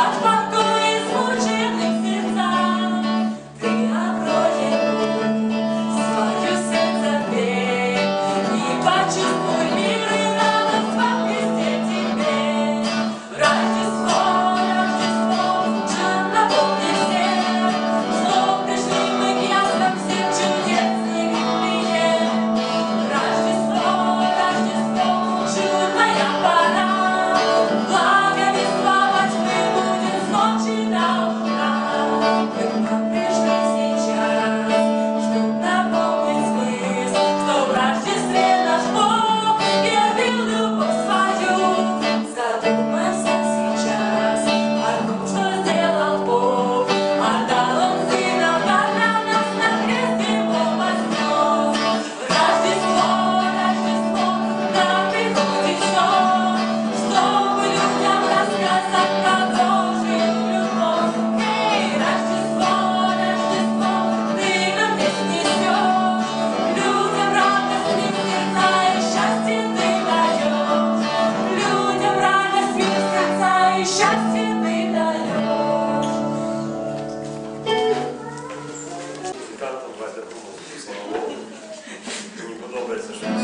That's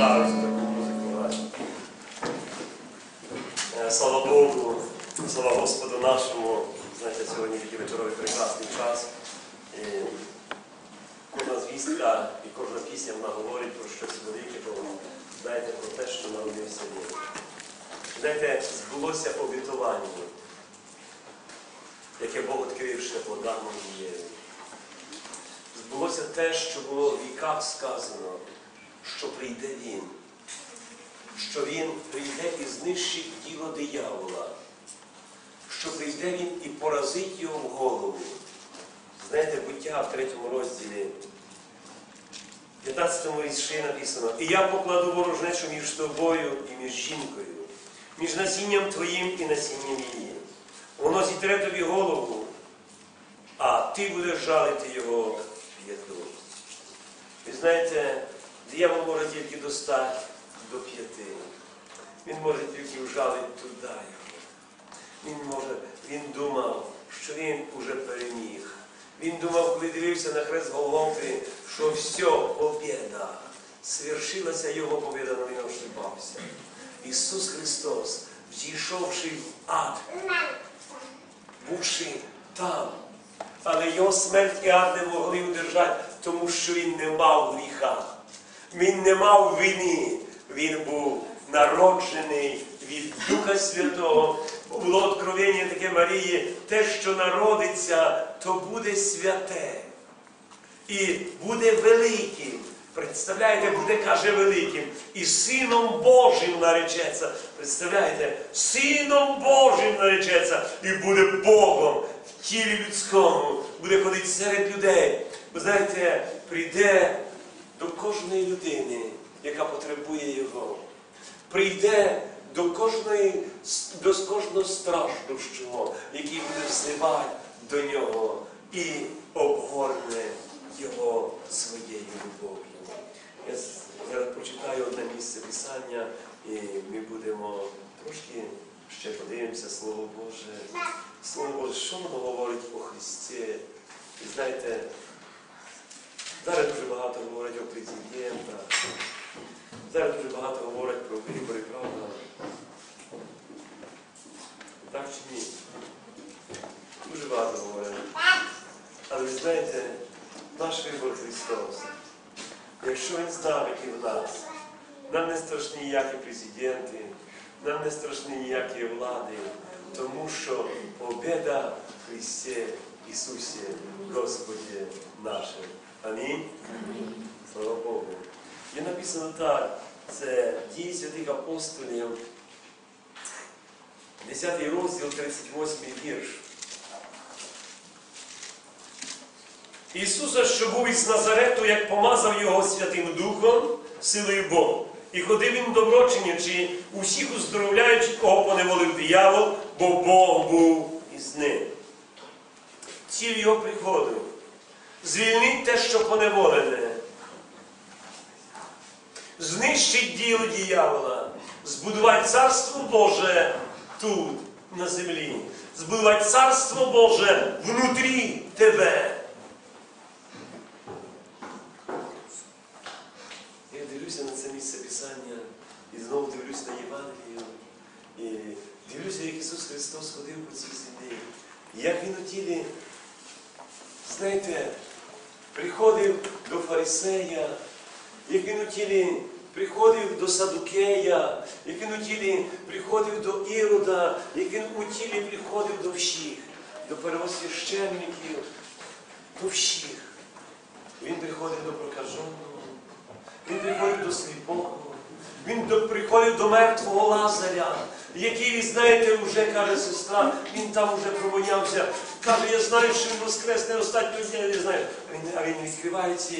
нравиться таку музику грати. Е, слава Богу, слава Господу нашому. Знаєте, сьогодні такий вечоровий прекрасний час. І Кожна звістка і кожна пісня вона говорить про щось велике, бо знаєте, про те, що народився Бог. Знаєте, збулося обітування, яке Бог відкрив ще по і Єві. Збулося те, що було в віках сказано що прийде Він, що Він прийде і знищить діло диявола, що прийде Він і поразить його в голову. Знаєте, буття в третьому розділі, в 15 вірші написано, і я покладу ворожнечу між тобою і між жінкою, між насінням твоїм і насінням її. Воно зітре тобі голову, а ти будеш жалити його п'яту. Ви знаєте, диявол може тільки достати до п'яти. Він може тільки вжалити туди його. Він може, він думав, що він уже переміг. Він думав, коли дивився на хрест Голгофи, що все, побіда. Свершилася його побіда, але він ошибався. Ісус Христос, зійшовши в ад, бувши там, але його смерть і ад не могли удержати, тому що він не мав гріха. Він не мав вини. Він був народжений від Духа Святого. Було откровення таке Марії, те, що народиться, то буде святе. І буде великим. Представляєте, буде, каже, великим. І Сином Божим наречеться. Представляєте, Сином Божим наречеться. І буде Богом в тілі людському. Буде ходити серед людей. Ви знаєте, прийде до кожної людини, яка потребує його. Прийде до кожної, до кожного страждущого, який буде взивати до нього і обгорне його своєю любов'ю. Я зараз прочитаю одне місце Писання, і ми будемо трошки ще подивимося Слово Боже. Слово Боже, що воно говорить о Христі? І знаєте, зараз дуже багато говорять про президента. Зараз дуже багато говорять про вибори, правда? Так чи ні? Дуже багато говорять. Але ви знаєте, наш вибор Христос. Якщо Він з нами і в нас, нам не страшні ніякі президенти, нам не страшні ніякі влади, тому що победа в Христі Ісусі, Господі нашим. Амінь. Слава Богу. Є написано так, це дії святих апостолів, 10 розділ, 38 вірш. Ісуса, що був із Назарету, як помазав його Святим Духом, силою Богу. І ходив він доброчинячи, усіх уздоровляючи, кого поневолив диявол, бо Бог був із ним. Ціль його приходу. Звільнить те, що поневолене. Знищить діло диявола, збудувати царство Боже тут, на землі, збудувати царство Боже внутрі тебе. Я дивлюся на це місце Писання і знову дивлюся на Євангелію. І дивлюся, як Ісус Христос ходив по цій землі. Як Він у тілі, знаєте, приходив до фарисея, як він у тілі приходив до Садукея, як він у тілі приходив до Ірода, як він у тілі приходив до всіх, до первосвященників, до всіх. Він приходив до прокаженого, він приходив до сліпого, він приходив до мертвого Лазаря, який, знаєте, вже каже сестра, він там вже промонявся. Каже, я знаю, що він воскресне останнього дня, я знаю. Він, а він відкривається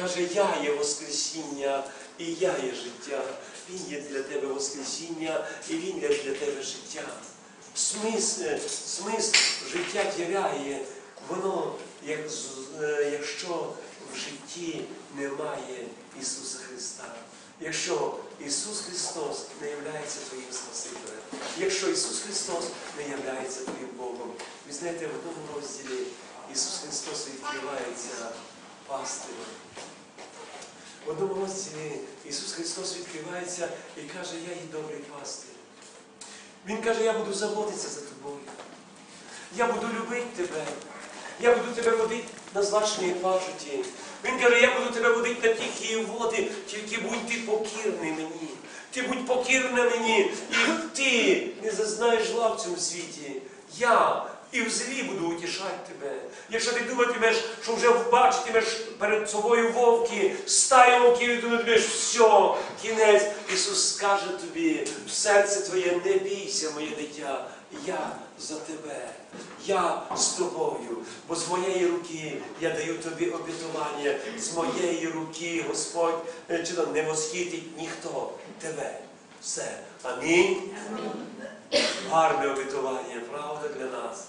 каже, я є Воскресіння і я є життя. Він є для тебе Воскресіння і він є для тебе життя. Смисл, смисл життя тіряє, воно, як, е, якщо в житті немає Ісуса Христа. Якщо Ісус Христос не є твоїм Спасителем, якщо Ісус Христос не є твоїм Богом, ви знаєте, в одному розділі Ісус Христос відкривається пастирем. В одному розділі Ісус Христос відкривається і каже, я є добрий пастир. Він каже, я буду заботитися за тобою. Я буду любити тебе. Я буду тебе водити на злачної пажиті. Він каже, я буду тебе водити на тихі води, тільки будь ти покірний мені. Ти будь покірна мені, і ти не зазнаєш жла в цьому світі. Я і в злі буду утішати тебе. Якщо ти думатимеш, що вже бачитимеш перед собою вовки, стаю вовків, і думатимеш, все, кінець. Ісус скаже тобі, в серце твоє не бійся, моє дитя, я за тебе. Я з тобою, бо з моєї руки я даю тобі обітування, з моєї руки Господь не восхитить ніхто тебе. Все. Амінь. Гарне обітування, правда для нас.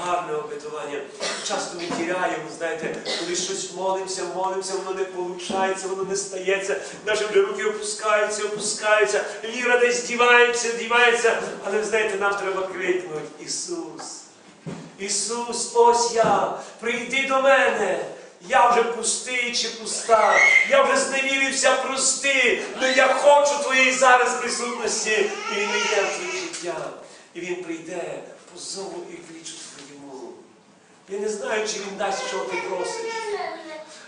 Гарне обітування. Часто ми тіряємо, знаєте, коли щось молимося, молимося, воно не виходить, воно не стається. Наші вже руки опускаються, опускаються, віра десь дівається, дівається. Але знаєте, нам треба крикнути Ісус. Ісус, ось я, прийди до мене. Я вже пустий чи пуста, я вже зневірився, прости, але я хочу твоєї зараз присутності. І Він йде в життя. І Він прийде по зову і клічу твоєму. Я не знаю, чи він дасть, що ти просиш.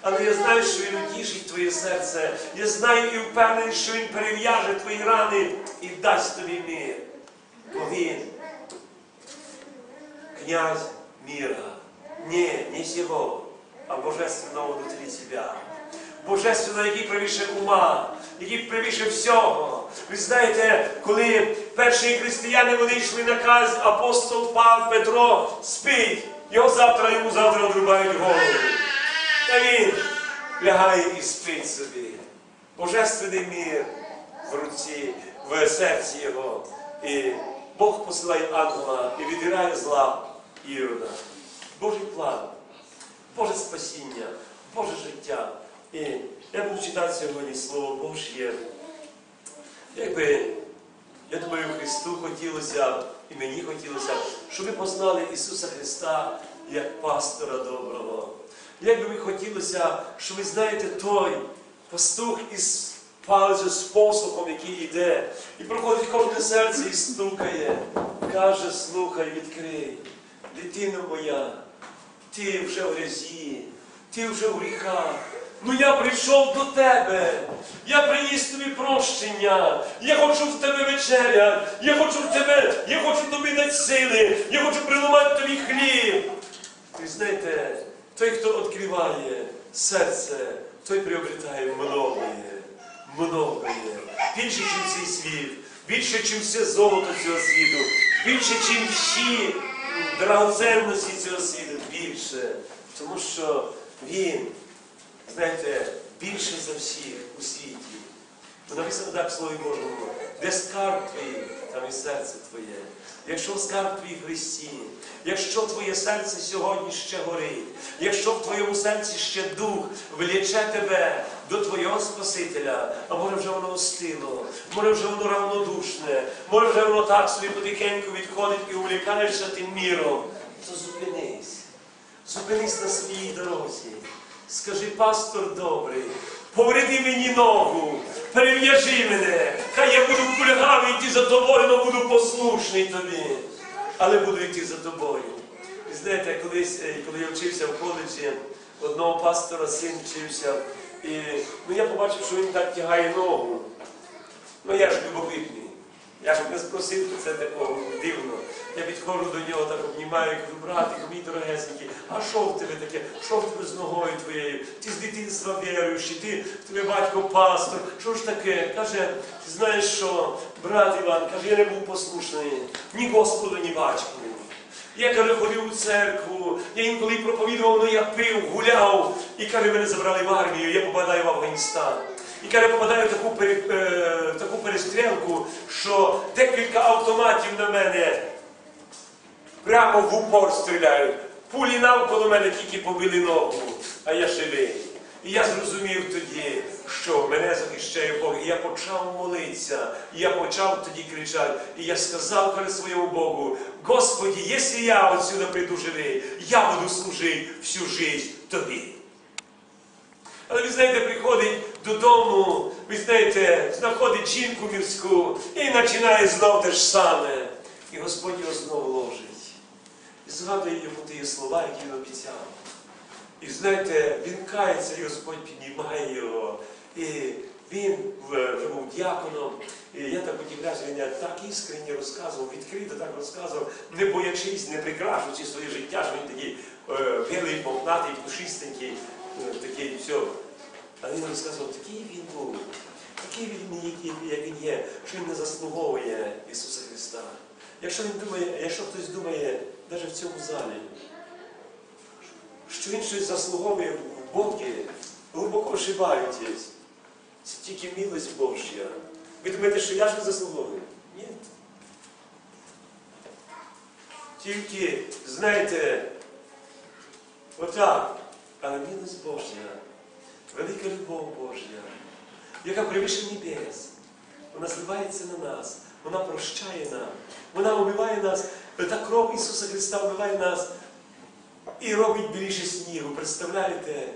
Але я знаю, що він утішить твоє серце. Я знаю і впевнений, що він перев'яже твої рани і дасть тобі мир. Бо він князь мира. Не, не сего, а божественного внутрі тебе. Божественного, який превіше ума, який превіше всього. Ви знаєте, коли перші християни вони йшли на казнь, апостол Павло Петро спить, його завтра йому завтра одрубають голову. Та він лягає і спить собі. Божественний мир в руці, в серці його. І Бог посилає ангела і відбирає зла Ірода. Божий план, Боже спасіння, Боже життя. І я буду читати сьогодні Слово Божє. Якби, я думаю, Христу хотілося, і мені хотілося, щоб ви познали Ісуса Христа як пастора доброго. Як би мені хотілося, що ви знаєте той пастух із палицею, з посухом, який йде, і проходить кожне серце і стукає, каже, слухай, відкрий, дитино моя, ти вже в грязі, ти вже в гріхах. Ну я прийшов до тебе, я приніс тобі прощення, я хочу в тебе вечеря, я хочу в тебе, я хочу тобі дати сили, я хочу приламати тобі хліб. Ви знаєте, той, хто відкриває серце, той приобретає многое, многое. Більше, ніж цей світ, більше, ніж все золото цього світу, більше, ніж всі драгоценності цього світу, більше. Тому що він, знаєте, більший за всіх у світі. Бо написано так в Слові Божому, де скарб твій, там і серце твоє. Якщо скарб твій Христі, якщо твоє серце сьогодні ще горить, якщо в твоєму серці ще дух вліче тебе до Твого Спасителя, а може вже воно остило, може вже воно равнодушне, може вже воно так собі потихеньку відходить і увлікаєшся тим міром, то зупинись. Зупинись на своїй дорозі. Скажи, пастор добрий, повреди мені ногу, перев'яжи мене, хай я буду кульгавий йти за тобою, але буду послушний тобі, але буду йти за тобою. І знаєте, колись, е, коли я вчився в коледжі, одного пастора син вчився, і ну, я побачив, що він так тягає ногу. Ну я ж любопитний. Я ж не спросив, це такого дивно. Я підходжу до нього, так обнімаю, і кажу, братику, мій дорогесенький, а що в тебе таке? Що в тебе з ногою твоєю? Ти з дитинства віруючий, ти в тебе батько пастор. Що ж таке? Каже, ти знаєш що, брат Іван, каже, я не був послушний ні Господу, ні батьку. Я каже, ходив у церкву, я інколи проповідував, але я пив, гуляв. І каже, мене забрали в армію, я попадаю в Афганістан. І каже, попадаю в таку, пере- е, таку перестрілку, що декілька автоматів на мене прямо в упор стріляють. Пулі навколо мене тільки побили ногу, а я живий. І я зрозумів тоді, що мене захищає Бог. І я почав молитися, і я почав тоді кричати. І я сказав перед своєму Богу, Господи, якщо я отсюда прийду живий, я буду служити всю життя тобі. Але ви знаєте, приходить додому, ви знаєте, знаходить жінку мірську і починає знов те ж саме. І Господь його знову ложить. І згадує йому ті слова, які він обіцяв. І знаєте, він кається, і Господь піднімає його. І він був діаконом. І я так удивлявся, він так іскренні розказував, відкрито так розказував, не боячись, не прикрашуючи своє життя, що він такий е, білий, мохнатий, пушистенький, е, такий все. А він розказував, такий він був, такий він, як він є, що він не заслуговує Ісуса Христа. Якщо він думає, якщо хтось думає, навіть в цьому залі, що він щось заслуговує в Богі, глибоко ошибаєтесь. Це тільки милость Божя. Ви думаєте, що я ж не заслуговую? Ні. Тільки, знаєте, отак, але милость Божа, велика любов Божа, яка превише небес, вона зливається на нас, вона прощає нам, вона омиває нас, та кров Ісуса Христа омиває нас і робить більше снігу. Представляєте?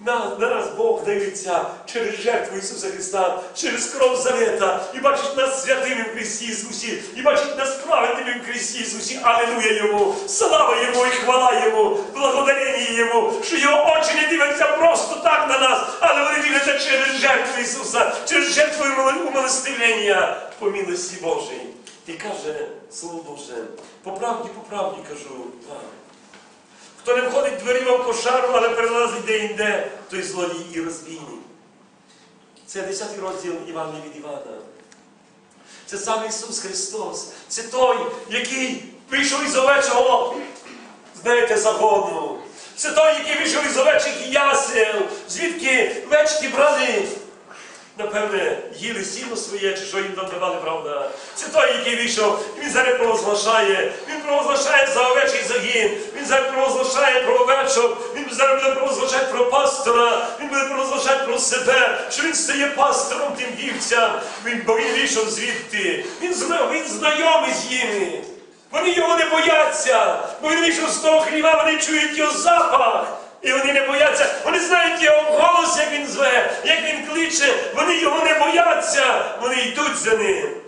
На, на нас Бог дивиться через жертву Ісуса Христа, через кров Завета, і бачить нас святими в Христі Ісусі, і бачить нас праведними в Христі Ісусі. Аллилуйя Йому! Слава Йому і хвала Йому, благодарення Йому, що Його очі не дивляться просто так на нас, але вони дивляться через жертву Ісуса, через жертву умилостивлення по милості Божій. І каже, Слово Боже, по правді, по правді кажу вам. Дверима кошару, але перелазить де-інде, той злодій і розбійник. Це 10 розділ Івана від Івана. Це сам Ісус Христос. Це той, який вийшов із овечого, знаєте, загону. Це той, який вийшов із овечих ясел, звідки мечки брали. Напевне, їли сіно своє, чи що їм там давали, правда. Це той, який вийшов, він зараз провозглашає, він провозглашає за овечий загін, він зараз провозглашає про овечок, він зараз буде провозглашати про пастора, він буде провозглашати про себе, що він стає пастором тим вівцям, він, бо він вийшов звідти. Він, зна- він знайомий з ними. Вони його не бояться, бо він вийшов з того хліба, вони чують його запах. І вони не бояться, вони знають його голос, як він зве, як він кличе, вони його не бояться, вони йдуть за ним.